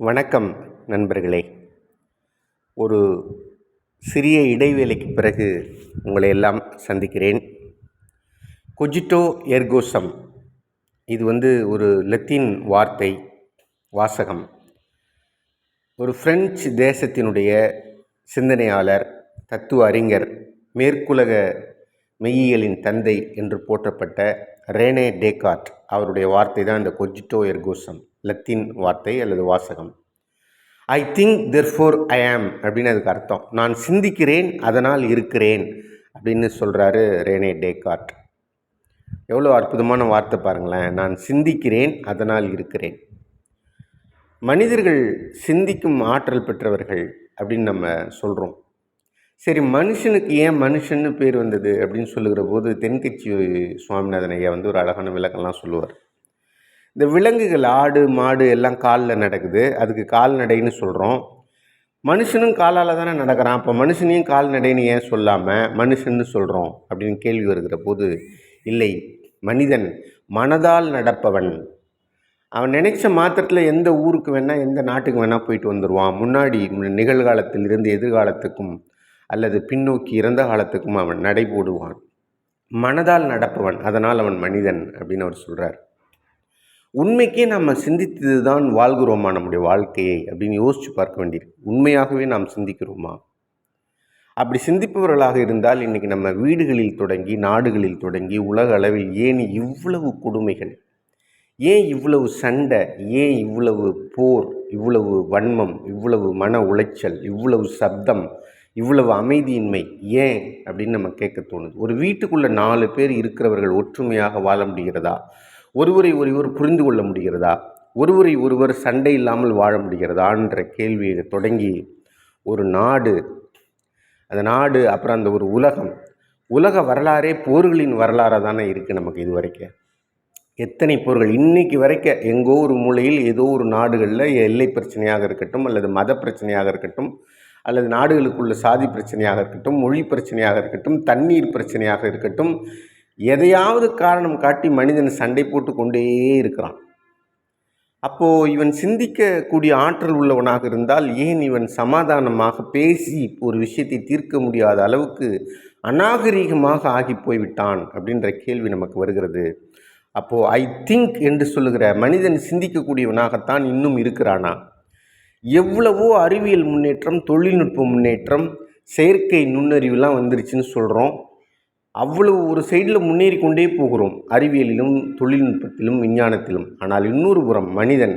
வணக்கம் நண்பர்களே. ஒரு சிறிய இடைவேளைக்கு பிறகு உங்களை எல்லாம் சந்திக்கிறேன். கொஜிட்டோ எர்கோசம் இது வந்து ஒரு லத்தீன் வார்த்தை வாசகம். ஒரு பிரெஞ்சு தேசத்தினுடைய சிந்தனையாளர் தத்துவ அறிஞர் மேற்குலக மெய்யியலின் தந்தை என்று போற்றப்பட்ட ரேனே டேகார்ட் அவருடைய வார்த்தை தான் இந்த கொஜிட்டோ எர்கோசம் லத்தீன் வார்த்தை அல்லது வாசகம். ஐ திங்க் தெர்ஃபோர் ஐ ஆம் அப்படின்னு அதுக்கு அர்த்தம். நான் சிந்திக்கிறேன் அதனால் இருக்கிறேன் அப்படின்னு சொல்கிறாரு ரேனே டேகார்ட் எவ்வளோ அற்புதமான வார்த்தை பாருங்களேன். நான் சிந்திக்கிறேன் அதனால் இருக்கிறேன் மனிதர்கள் சிந்திக்கும் ஆற்றல் பெற்றவர்கள் அப்படின்னு நம்ம சொல்கிறோம் சரி மனுஷனுக்கு ஏன் மனுஷன்னு பேர் வந்தது அப்படின்னு சொல்லுகிற போது தென்கட்சி சுவாமிநாதன் ஐயா வந்து ஒரு அழகான விளக்கம்லாம் சொல்லுவார். இந்த விலங்குகள் ஆடு மாடு எல்லாம் காலில் நடக்குது. அதுக்கு கால்நடைன்னு சொல்கிறோம் மனுஷனும் காலால் தானே நடக்கிறான். அப்போ மனுஷனையும் கால்நடைன்னு ஏன் சொல்லாமல் மனுஷன்னு சொல்கிறோம் அப்படின்னு கேள்வி வருகிற போது இல்லை மனிதன் மனதால் நடப்பவன். அவன் நினைச்ச மாத்திரத்தில் எந்த ஊருக்கு வேணால் எந்த நாட்டுக்கு வேணால் போயிட்டு வந்துடுவான் முன்னாடி நிகழ்காலத்திலிருந்து எதிர்காலத்துக்கும் அல்லது பின்னோக்கி இறந்த காலத்துக்கும் அவன் நடைபோடுவான். மனதால் நடப்பவன் அதனால் அவன் மனிதன் அப்படின்னு அவர் சொல்கிறார் உண்மைக்கே நம்ம சிந்தித்தது தான் வாழ்கிறோமா நம்முடைய வாழ்க்கையை அப்படின்னு யோசித்து பார்க்க வேண்டியிருக்கு. உண்மையாகவே நாம் சிந்திக்கிறோமா? அப்படி சிந்திப்பவர்களாக இருந்தால் இன்றைக்கி நம்ம வீடுகளில் தொடங்கி நாடுகளில் தொடங்கி உலக அளவில் ஏன் இவ்வளவு கொடுமைகள்? ஏன் இவ்வளவு சண்டை? ஏன் இவ்வளவு போர்? இவ்வளவு வன்மம்? இவ்வளவு மன உளைச்சல்? இவ்வளவு சப்தம்? இவ்வளவு அமைதியின்மை ஏன்? அப்படின்னு நம்ம கேட்க தோணுது. ஒரு வீட்டுக்குள்ளே நாலு பேர் இருக்கிறவர்கள் ஒற்றுமையாக வாழ முடிகிறதா? ஒருவரை ஒருவர் புரிந்து கொள்ள முடிகிறதா? ஒருவரை ஒருவர் சண்டை இல்லாமல் வாழ முடிகிறதா? என்ற கேள்வியை தொடங்கி ஒரு நாடு அந்த நாடு அப்புறம் அந்த ஒரு உலகம். உலக வரலாறே போர்களின் வரலாறாக தானே இருக்குது நமக்கு இது வரைக்கும். எத்தனை போர்கள்? இன்றைக்கி வரைக்கும் எங்கோ ஒரு மூலையில் ஏதோ ஒரு நாடுகளில் எல்லை பிரச்சனையாக இருக்கட்டும் அல்லது மத பிரச்சனையாக இருக்கட்டும் அல்லது நாடுகளுக்குள்ள சாதி பிரச்சனையாக இருக்கட்டும் மொழி பிரச்சனையாக இருக்கட்டும் தண்ணீர் பிரச்சனையாக இருக்கட்டும் எதையாவது காரணம் காட்டி மனிதன் சண்டை போட்டு கொண்டே இருக்கிறான். அப்போது இவன் சிந்திக்கக்கூடிய ஆற்றல் உள்ளவனாக இருந்தால் ஏன் இவன் சமாதானமாக பேசி ஒரு விஷயத்தை தீர்க்க முடியாத அளவுக்கு அநாகரீகமாக ஆகி போய்விட்டான் அப்படின்ற கேள்வி நமக்கு வருகிறது. அப்போது ஐ திங்க் என்று சொல்லுகிற மனிதன் சிந்திக்கக்கூடியவனாகத்தான் இன்னும் இருக்கிறானா? எவ்வளவோ அறிவியல் முன்னேற்றம் தொழில்நுட்ப முன்னேற்றம் செயற்கை நுண்ணறிவுலாம் வந்துருச்சுன்னு சொல்கிறோம் அவ்வளவு ஒரு சைடில் முன்னேறி கொண்டே போகிறோம். அறிவியலிலும் தொழில்நுட்பத்திலும் விஞ்ஞானத்திலும். ஆனால் இன்னொரு புறம் மனிதன்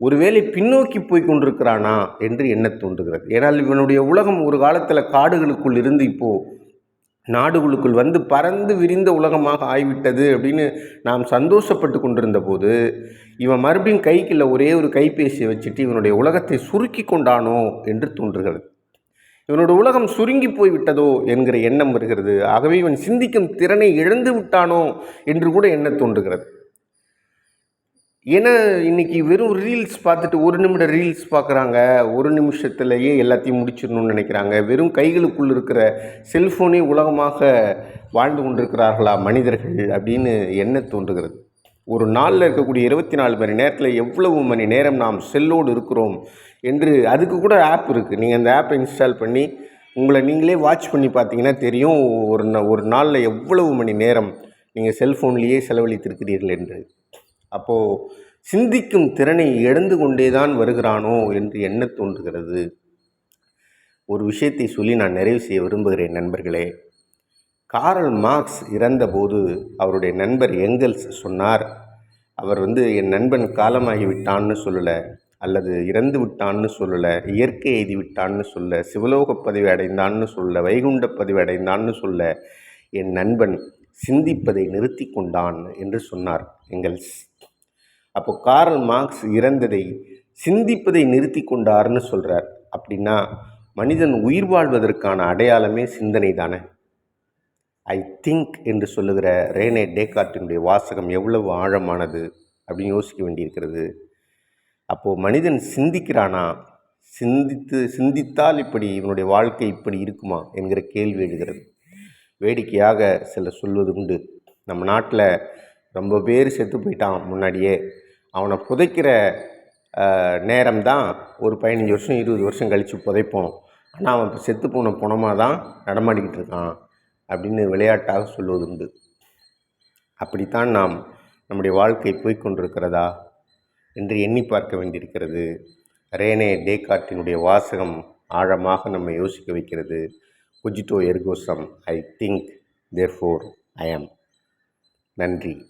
ஒருவேளை பின்னோக்கி போய் கொண்டிருக்கிறானா என்று எண்ண தோன்றுகிறது. ஏனால் இவனுடைய உலகம் ஒரு காலத்தில் காடுகளுக்குள் இருந்து இப்போது நாடுகளுக்குள் வந்து பறந்து விரிந்த உலகமாக ஆகிவிட்டது அப்படின்னு நாம் சந்தோஷப்பட்டு கொண்டிருந்த போது இவன் மறுபடியும் கைக்குள்ள ஒரே ஒரு கைபேசியை வச்சுட்டு இவனுடைய உலகத்தை சுருக்கி கொண்டானோ என்று தோன்றுகிறது. இவனோட உலகம் சுருங்கி போய் விட்டதோ என்கிற எண்ணம் வருகிறது. ஆகவே இவன் சிந்திக்கும் திறனை இழந்து விட்டானோ என்று கூட எண்ண தோன்றுகிறது. ஏன்னா இன்றைக்கி வெறும் ரீல்ஸ் பார்த்துட்டு ஒரு நிமிட ரீல்ஸ் பார்க்குறாங்க. ஒரு நிமிஷத்துலேயே எல்லாத்தையும் முடிச்சிடணும்னு நினைக்கிறாங்க. வெறும் கைகளுக்குள் இருக்கிற செல்ஃபோனே உலகமாக வாழ்ந்து கொண்டிருக்கிறார்களா மனிதர்கள் அப்படின்னு எண்ண தோன்றுகிறது. ஒரு நாளில் இருக்கக்கூடிய இருபத்தி நாலு மணி நேரத்தில் எவ்வளவு மணி நேரம் நாம் செல்லோடு இருக்கிறோம் என்று அதுக்கு கூட ஆப் இருக்குது நீங்கள் அந்த ஆப்பை இன்ஸ்டால் பண்ணி உங்களை நீங்களே வாட்ச் பண்ணி பார்த்தீங்கன்னா தெரியும் ஒரு ந ஒரு நாளில் எவ்வளவு மணி நேரம் நீங்கள் செல்ஃபோன்லேயே செலவழித்திருக்கிறீர்கள் என்று. அப்போது சிந்திக்கும் திறனை இழந்து கொண்டே தான் வருகிறானோ என்று எண்ண தோன்றுகிறது. ஒரு விஷயத்தை சொல்லி நான் நிறைவு செய்ய விரும்புகிறேன் நண்பர்களே. காரல் மார்க்ஸ் இறந்தபோது அவருடைய நண்பர் எங்கல்ஸ் சொன்னார் அவர் வந்து என் நண்பன் காலமாகி விட்டான்னு சொல்லலை அல்லது இறந்து விட்டான்னு சொல்லலை இயற்கை எய்தி விட்டான்னு சொல்ல சிவலோக பதிவு அடைந்தான்னு சொல்ல வைகுண்ட பதிவு அடைந்தான்னு சொல்ல என் நண்பன் சிந்திப்பதை நிறுத்தி கொண்டான் என்று சொன்னார் எங்கல்ஸ். அப்போ காரல் மார்க்ஸ் இறந்ததை சிந்திப்பதை நிறுத்தி கொண்டார்னு சொல்கிறார் அப்படின்னா மனிதன் உயிர் வாழ்வதற்கான அடையாளமே சிந்தனை தானே ஐ திங்க் என்று சொல்லுகிற ரேனே டேகார்ட்டினுடைய வாசகம் எவ்வளவு ஆழமானது அப்படின்னு யோசிக்க வேண்டியிருக்கிறது. அப்போது மனிதன் சிந்திக்கிறானா? சிந்தித்து சிந்தித்தால் இப்படி இவனுடைய வாழ்க்கை இப்படி இருக்குமா? என்கிற கேள்வி எழுகிறது. வேடிக்கையாக சில சொல்வது உண்டு. நம்ம நாட்டில் ரொம்ப பேர் செத்து போயிட்டான் முன்னாடியே. அவனை புதைக்கிற நேரம் தான் ஒரு பதினஞ்சு வருஷம் இருபது வருஷம் கழித்து புதைப்போம். ஆனால் அவன் இப்போ செத்து போன பிணமா தான் நடமாடிக்கிட்டு இருக்கான். அப்படின்னு விளையாட்டாக சொல்வதுண்டு அப்படித்தான் நாம் நம்முடைய வாழ்க்கை போய்கொண்டிருக்கிறதா என்று எண்ணி பார்க்க வேண்டியிருக்கிறது. ரேனே டேகார்ட்டினுடைய வாசகம் ஆழமாக நம்மை யோசிக்க வைக்கிறது. குஜிட்டோ ergo sum I think there four am ஆம். நன்றி.